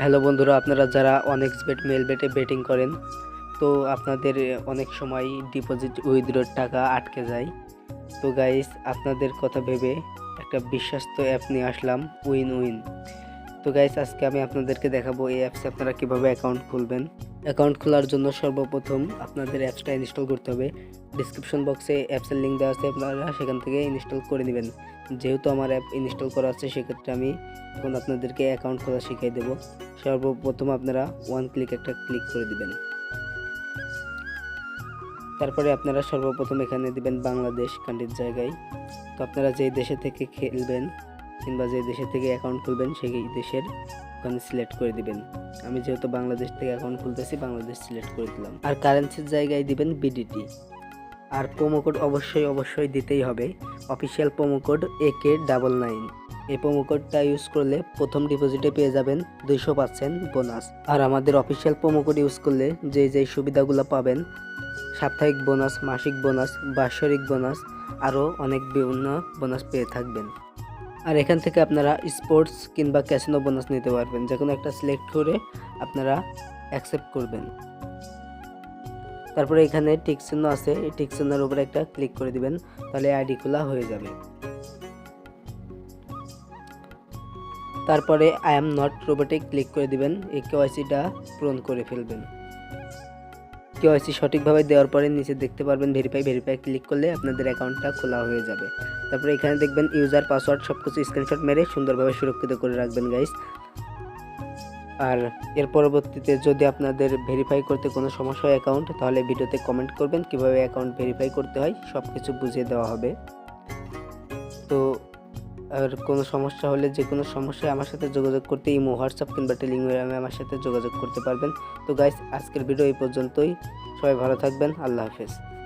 Hello বন্ধুরা, আপনারা যারা অনেক বেট মেল বেটে বেটিং করেন, তো আপনাদের অনেক সময় ডিপোজিট উইথড্রোর টাকা আটকে যায়। তো গাইস আপনাদের কথা ভেবে একটা বিশ্বস্ত অ্যাপ নিয়ে আসলাম উইন উইন তো গাইস আজকে আমি আপনাদেরকে দেখাবো এই অ্যাপসে আপনারা কীভাবে অ্যাকাউন্ট খুলবেন। অ্যাকাউন্ট খোলার জন্য সর্বপ্রথম আপনাদের অ্যাপসটা ইনস্টল করতে হবে। ডিসক্রিপশন বক্সে অ্যাপসের লিঙ্ক দেওয়া আছে, আপনারা সেখান থেকে ইনস্টল করে নেবেন। যেহেতু আমার অ্যাপ ইনস্টল করা আছে, সেক্ষেত্রে আমি এখন আপনাদেরকে অ্যাকাউন্ট খোলা শিখিয়ে দেবো। সর্বপ্রথম আপনারা ওয়ান ক্লিক একটা ক্লিক করে দিবেন। তারপরে আপনারা সর্বপ্রথম এখানে দিবেন বাংলাদেশ কান্ট্রির জায়গায়। তো আপনারা যেই দেশে থেকে খেলবেন কিংবা যে দেশে থেকে অ্যাকাউন্ট খুলবেন, সেই দেশের ওখানে সিলেক্ট করে দিবেন। আমি যেহেতু বাংলাদেশ থেকে অ্যাকাউন্ট খুলতেছি, বাংলাদেশ সিলেক্ট করে দিলাম। আর কারেন্সির জায়গায় দিবেন বিডিটি আর প্রোমো কোড অবশ্যই অবশ্যই দিতেই হবে। Official promo code A K double nine এই প্রোমো কোডটা ইউজ করলে প্রথম ডিপোজিটে পেয়ে যাবেন দুইশো পার্সেন্ট বোনাস আর আমাদের অফিসিয়াল প্রোমো কোড ইউজ করলে যে যেই সুবিধাগুলো পাবেন, সাপ্তাহিক বোনাস মাসিক বোনাস বাৎসরিক বোনাস আরও অনেক বিভিন্ন বোনাস পেয়ে থাকবেন। আর এখান থেকে আপনারা স্পোর্টস কিংবা ক্যাসিনো বোনাস নিতে পারবেন। যে কোনো একটা সিলেক্ট করে আপনারা অ্যাকসেপ্ট করবেন। তারপরে এখানে টিক চিহ্ন আছে, এই টিক চিহ্নের উপরে একটা ক্লিক করে দিবেন, তাহলে আইডি খোলা হয়ে যাবে। তারপরে আই এম নট রোবটে ক্লিক করে দিবেন, এই কেওয়াইসিটা পূরণ করে ফেলবেন। কেওয়াইসি সঠিকভাবে দেওয়ার পরে নিচে দেখতে পারবেন ভেরিফাই ভেরিফাই ক্লিক করলে আপনাদের অ্যাকাউন্টটা খোলা হয়ে যাবে। তারপরে এখানে দেখবেন ইউজার পাসওয়ার্ড সব কিছু স্ক্রিনশট মেরে সুন্দরভাবে সুরক্ষিত করে রাখবেন গাইস আর এর পরবর্তীতে যদি আপনাদের ভেরিফাই করতে কোনো সমস্যা হয় অ্যাকাউন্ট তাহলে ভিডিওতে কমেন্ট করবেন কীভাবে অ্যাকাউন্ট ভেরিফাই করতে হয় সব কিছু বুঝিয়ে দেওয়া হবে। তো আর কোনো সমস্যা হলে যে কোনো সমস্যায় আমার সাথে যোগাযোগ করতে ইমো, হোয়াটসঅ্যাপ কিংবা টেলিগ্রামে আমার সাথে যোগাযোগ করতে পারবেন। তো গাইস আজকের ভিডিও এই পর্যন্তই। সবাই ভালো থাকবেন। আল্লাহ হাফেজ।